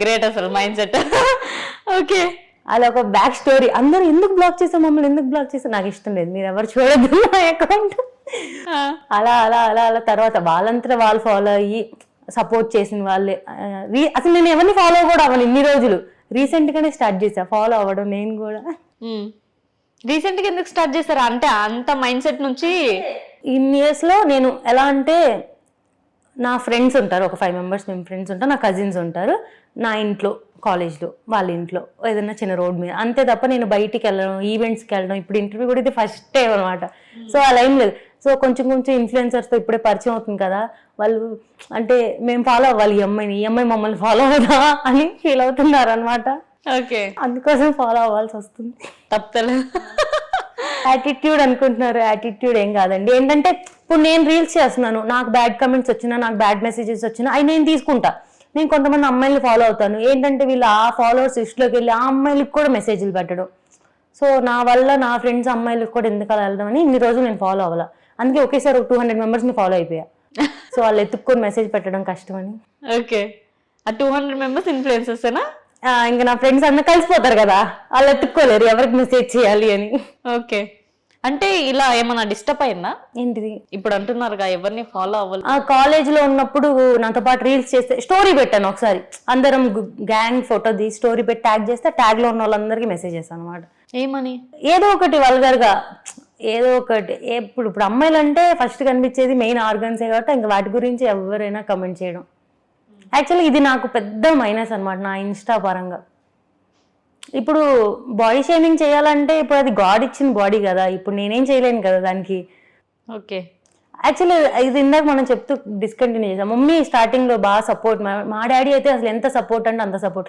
Great అసలు mind set okay అలా ఒక బ్యాక్ స్టోరీ అందరూ ఎందుకు బ్లాక్ చేసాం మమ్మల్ని ఎందుకు బ్లాక్ చేసాం నాకు ఇష్టం లేదు. మీరు ఎవరు చూడద్దు నా అకౌంట్ అలా అలా అలా అలా. తర్వాత వాళ్ళంతటా వాళ్ళు ఫాలో అయ్యి సపోర్ట్ చేసిన వాళ్ళే. అసలు నేను ఎవరిని ఫాలో కూడా అవ్వను ఇన్ని రోజులు. రీసెంట్ గానే స్టార్ట్ చేశా. ఫాలో అవ్వడం నేను కూడా. రీసెంట్గా ఎందుకు స్టార్ట్ చేస్తారా అంటే అంత మైండ్ సెట్ నుంచి ఇన్ని ఇయర్స్లో నేను ఎలా అంటే నా ఫ్రెండ్స్ ఉంటారు ఒక ఫైవ్ మెంబర్స్ మేము ఫ్రెండ్స్ ఉంటారు నా కజిన్స్ ఉంటారు నా ఇంట్లో కాలేజ్లో వాళ్ళ ఇంట్లో ఏదైనా చిన్న రోడ్ మీద. అంతే తప్ప నేను బయటికి వెళ్ళడం ఈవెంట్స్కి వెళ్ళడం ఇప్పుడు ఇంటర్వ్యూ కూడా ఇది ఫస్ట్ టైం అనమాట సో అలా ఏం లేదు. సో కొంచెం కొంచెం ఇన్ఫ్లుయెన్సర్స్తో ఇప్పుడే పరిచయం అవుతుంది కదా వాళ్ళు అంటే మేము ఫాలో అవ్వాలి ఈ అమ్మాయిని ఈ అమ్మాయి మమ్మల్ని ఫాలో అవుదా అని ఫీల్ అవుతున్నారు అనమాట ఓకే అందుకోసం ఫాలో అవ్వాల్సి వస్తుంది. తప్పలేదు యాటిట్యూడ్ అనుకుంటున్నారు. యాటిట్యూడ్ ఏం కాదండి. ఏంటంటే ఇప్పుడు నేను రీల్స్ చేస్తున్నాను. నాకు బ్యాడ్ కమెంట్స్ వచ్చినా నాకు బ్యాడ్ మెసేజెస్ వచ్చినా అవి నేను తీసుకుంటా. నేను కొంతమంది అమ్మాయిలు ఫాలో అవుతాను. ఏంటంటే వీళ్ళు ఆ ఫాలోవర్స్ ఇష్టలోకి వెళ్ళి ఆ అమ్మాయిలకు కూడా మెసేజ్లు పెట్టడం. సో నా వల్ల నా ఫ్రెండ్స్ అమ్మాయిలకు కూడా ఎందుకు అలా వెళ్దాం అని ఇన్ని రోజులు నేను ఫాలో అవ్వాల? అందుకే ఒకేసారి ఒక టూ హండ్రెడ్ మెంబర్స్ని ఫాలో అయిపోయా. సో వాళ్ళు ఎత్తుక్కొని మెసేజ్ పెట్టడం కష్టమని. ఓకే ఆ టూ హండ్రెడ్ మెంబర్స్ ఇన్ఫ్లుయెన్సెస్ ఆ, ఇంకా నా ఫ్రెండ్స్ అందరూ కలిసిపోతారు కదా వాళ్ళు ఎత్తుక్కోలేరు ఎవరికి మెసేజ్ చేయాలి అని. ఓకే. అంటే ఇలా ఏమన్నా డిస్టర్బ్ అయిందా? ఏంటిది? ఇప్పుడు అంటున్నారుగా ఎవరిని ఫాలో అవ్వాలి. ఆ కాలేజ్లో ఉన్నప్పుడు నాతో పాటు రీల్స్ చేస్తే స్టోరీ పెట్టాను ఒకసారి. అందరం గ్యాంగ్ ఫోటో ది స్టోరీ పెట్టి ట్యాగ్ చేస్తే ట్యాగ్లో ఉన్న వాళ్ళందరికీ మెసేజ్ చేస్తాను అనమాట ఏమని? ఏదో ఒకటి వల్గర్గా. ఏదో ఒకటి ఇప్పుడు ఇప్పుడు అమ్మాయిలు అంటే ఫస్ట్ కనిపించేది మెయిన్ ఆర్గన్సే కాబట్టి ఇంకా వాటి గురించి ఎవరైనా కమెంట్ చేయడం. యాక్చువల్లీ ఇది నాకు పెద్ద మైనస్ అన్నమాట నా ఇన్స్టా పరంగా. ఇప్పుడు బాడీ షేమింగ్ చేయాలంటే ఇప్పుడు అది గాడ్ ఇచ్చిన బాడీ కదా. ఇప్పుడు నేనేం చేయలేను కదా దానికి. ఓకే యాక్చువల్లీ ఇది ఇందాక మనం చెప్తూ డిస్కంటిన్యూ చేసాం. మమ్మీ స్టార్టింగ్లో బాగా సపోర్ట్ మా డాడీ అయితే అసలు ఎంత సపోర్ట్ అంటే అంత సపోర్ట్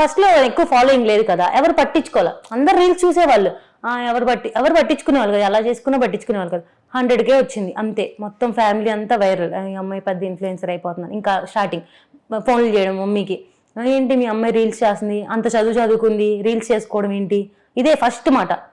ఫస్ట్లో ఎక్కువ ఫాలోయింగ్ లేదు కదా. ఎవరు పట్టించుకోవాలి? అందరు రీల్స్ చూసేవాళ్ళు. ఎవరు పట్టి ఎవరు పట్టించుకునేవాళ్ళు కదా? ఎలా చేసుకున్నా పట్టించుకునేవాళ్ళు కదా. హండ్రెడ్కే వచ్చింది అంతే. మొత్తం ఫ్యామిలీ అంతా వైరల్. ఈ అమ్మాయి పెద్ద ఇన్ఫ్లుయెన్సర్ అయిపోతున్నాను. ఇంకా స్టార్టింగ్ ఫోన్లు చేయడం మమ్మీకి. ఏంటి మీ అమ్మాయి రీల్స్ చేస్తుంది? అంత చదువు చదువుకుంది. రీల్స్ చేసుకోవడం ఏంటి? ఇదే ఫస్ట్ మాట.